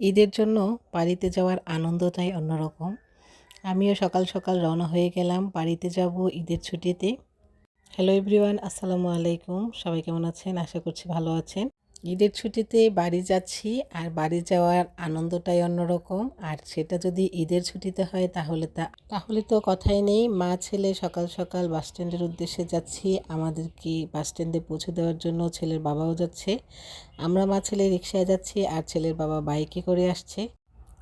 ঈদের জন্য বাড়িতে যাওয়ার আনন্দটাই অন্যরকম। আমিও সকাল সকাল রওনা হয়ে গেলাম বাড়িতে যাব ঈদের ছুটিতে। হ্যালো এভরিওয়ান আসসালামু আলাইকুম। সবাই কেমন আছেন? আশা করছি ভালো আছেন। ঈদের ছুটিতে বাড়ি যাচ্ছি আর বাড়ি যাওয়ার আনন্দটাই অন্যরকম। আর সেটা যদি ঈদের ছুটিতে হয় তাহলে তা তাহলে তো কথাই নেই। মা, ছেলে সকাল সকাল বাস স্ট্যান্ডের উদ্দেশ্যে যাচ্ছি। আমাদেরকে বাস স্ট্যান্ডে পৌঁছে দেওয়ার জন্য ছেলের বাবাও যাচ্ছে। আমরা মা, ছেলে রিক্সায় যাচ্ছি আর ছেলের বাবা বাইকে করে আসছে।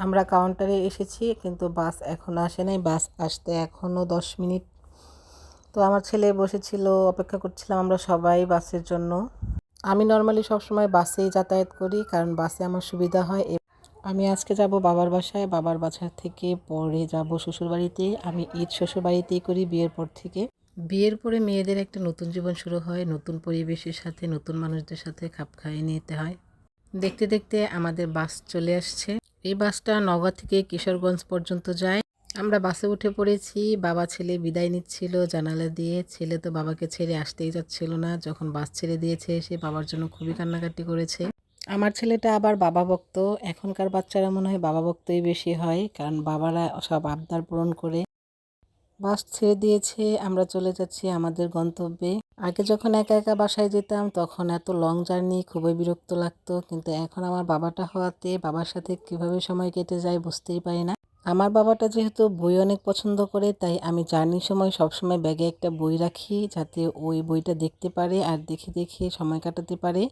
আমরা কাউন্টারে এসেছি কিন্তু বাস এখনও আসে নাই। বাস আসতে এখনও দশ মিনিট। তো আমার ছেলে বসেছিল, অপেক্ষা করছিলাম আমরা সবাই বাসের জন্য। আমি নর্মালি সবসময় বাসেই যাতায়াত করি, কারণ বাসে আমার সুবিধা হয়। আমি আজকে যাব বাবার বাসায়, বাবার বাসা থেকে পরে যাব শ্বশুরবাড়িতে। আমি ঈদ শ্বশুরবাড়িতেই করি বিয়ের পর থেকে। বিয়ের পরে মেয়েদের একটা নতুন জীবন শুরু হয়, নতুন পরিবেশের সাথে, নতুন মানুষদের সাথে খাপ খাইয়ে নিতে হয়। দেখতে দেখতে আমাদের বাস চলে আসছে। এই বাসটা নওগাঁ থেকে কিশোরগঞ্জ পর্যন্ত যায়। আমরা বাসে উঠে পড়েছি, বাবা ছেলে বিদায় নিচ্ছিল, জানালা দিয়ে। ছেলে তো বাবাকে ছেড়ে আসতেই যাচ্ছিল না। যখন বাস ছেড়ে দিয়েছে, সে বাবার জন্য খুবই কান্নাকাটি করেছে। আমার ছেলেটা আবার বাবা ভক্ত। এখনকার বাচ্চারা মনে হয় বাবা ভক্তই বেশি হয়, কারণ বাবারা সব আবদার পূরণ করে বাস ছেড়ে দিয়েছে। আমরা চলে যাচ্ছি আমাদের গন্তব্যে। আগে যখন একা একা বাসায় যেতাম, তখন এত লং জার্নি খুবই বিরক্ত লাগতো। কিন্তু এখন আমার বাবাটা হওয়াতে বাবার সাথে কীভাবে সময় কেটে যায় বুঝতেই পারি না। আমার বাবাটা যেহেতু বই অনেক পছন্দ করে, তাই আমি জার্নির সময় সবসময় ব্যাগে একটা বই রাখি যাতে ওই বইটা দেখতে পারে আর দেখে দেখে সময় কাটাতে পারে।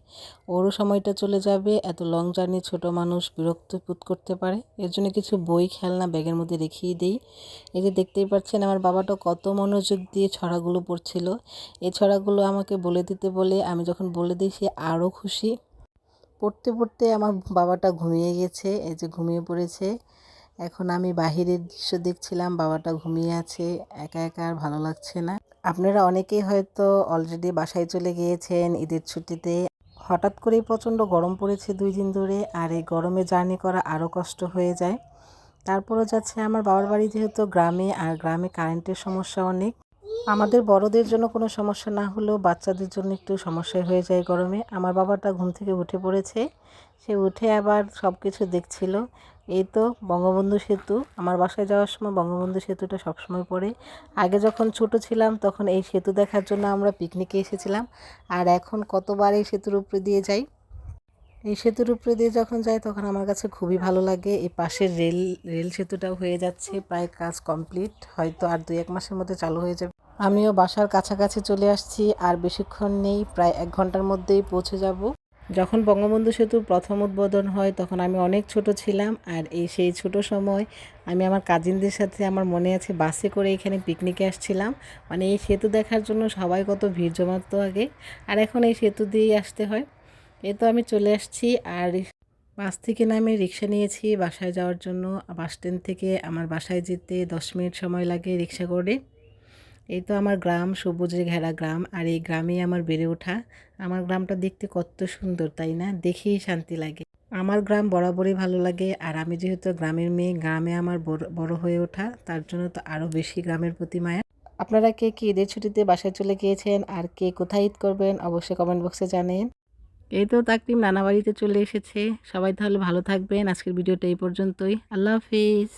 ওরও সময়টা চলে যাবে, এত লং জার্নি ছোট মানুষ বিরক্ত পুত করতে পারে। এর জন্য কিছু বই খেলনা ব্যাগের মধ্যে রেখেই দেই। এই যে দেখতেই পাচ্ছেন আমার বাবাটা কত মনোযোগ দিয়ে ছড়াগুলো পড়ছিল। এই ছড়াগুলো আমাকে বলে দিতে বলে আমি যখন বলে দিই সে আরও খুশি। পড়তে পড়তে আমার বাবাটা ঘুমিয়ে গেছে, এই যে ঘুমিয়ে পড়েছে। এখন আমি বাহিরের দৃশ্য দেখছিলাম, বাবাটা ঘুমিয়ে আছে, একা একা আর ভালো লাগছে না। আপনারা অনেকেই হয়তো অলরেডি বাসায় চলে গিয়েছেন ঈদের ছুটিতে। হঠাৎ করেই প্রচণ্ড গরম পড়েছে দুই দিন ধরে আর এই গরমে জার্নি করা আরও কষ্ট হয়ে যায়। তারপরও যাচ্ছে আমার বাবার বাড়ি যেহেতু গ্রামে আর গ্রামে কারেন্টের সমস্যা অনেক। আমাদের বড়দের জন্য কোনো সমস্যা না হলেও বাচ্চাদের জন্য একটু সমস্যা হয়ে যায় গরমে। আমার বাবাটা ঘুম থেকে উঠে পড়েছে। সে উঠে আবার সব কিছু দেখছিল। এই তো বঙ্গবন্ধু সেতু। আমার বাসায় যাওয়ার সময় বঙ্গবন্ধু সেতুটা সবসময় পড়ে। আগে যখন ছোট ছিলাম তখন এই সেতু দেখার জন্য আমরা পিকনিকে এসেছিলাম। আর এখন কতবার এই সেতুর উপরে দিয়ে যাই? এই সেতুর উপরে দিয়ে যখন যাই তখন আমার কাছে খুবই ভালো লাগে। এই পাশের রেল রেল সেতুটাও হয়ে যাচ্ছে। প্রায় কাজ কমপ্লিট। হয়তো আর দুই এক মাসের মধ্যে চালু হয়ে যাবে। আমিও বাসার কাছাকাছি চলে আসছি। আর বেশিক্ষণ নেই। প্রায় এক ঘণ্টার মধ্যেই পৌঁছে যাব। যখন বঙ্গবন্ধু সেতু প্রথম উদ্বোধন হয়, তখন আমি অনেক ছোট ছিলাম আর এই সেই ছোট সময় আমি আমার কাজিনদের সাথে আমার মনে আছে বাসে করে এখানে পিকনিকে আসছিলাম। মানে এই সেতু দেখার জন্য সবাই কত ভিড় জমাতো আগে। আর এখন এই সেতু দিয়েই আসতে হয়। এ তো আমি চলে আসছি আর বাস থেকে নামে রিক্সা নিয়েছি বাসায় যাওয়ার জন্য। বাস স্ট্যান্ড থেকে আমার বাসায় যেতে দশ মিনিট সময় লাগে রিক্সা করে। এই তো আমার গ্রাম সবুজে ঘেরা গ্রাম, আর এই গ্রামেই আমার বেড়ে ওঠা। আমার গ্রামটা দেখতে কত সুন্দর, তাই না? দেখেই শান্তি লাগে। আমার গ্রাম বরাবরই ভালো লাগে, আর আমি যেহেতু গ্রামের মেয়ে, গ্রামে আমার বড় হয়ে ওঠা, তার জন্য তো আরও বেশি গ্রামের প্রতি মায়া। আপনারা কে কি ঈদের ছুটিতে বাসায় চলে গিয়েছেন, আর কে কোথায় ঈদ করবেন, অবশ্যই কমেন্ট বক্সে জানেন। এই তো তাকরিম নানা বাড়িতে চলে এসেছে। সবাই তাহলে ভালো থাকবেন। আজকের ভিডিওটা এই পর্যন্তই। আল্লাহ হাফিজ।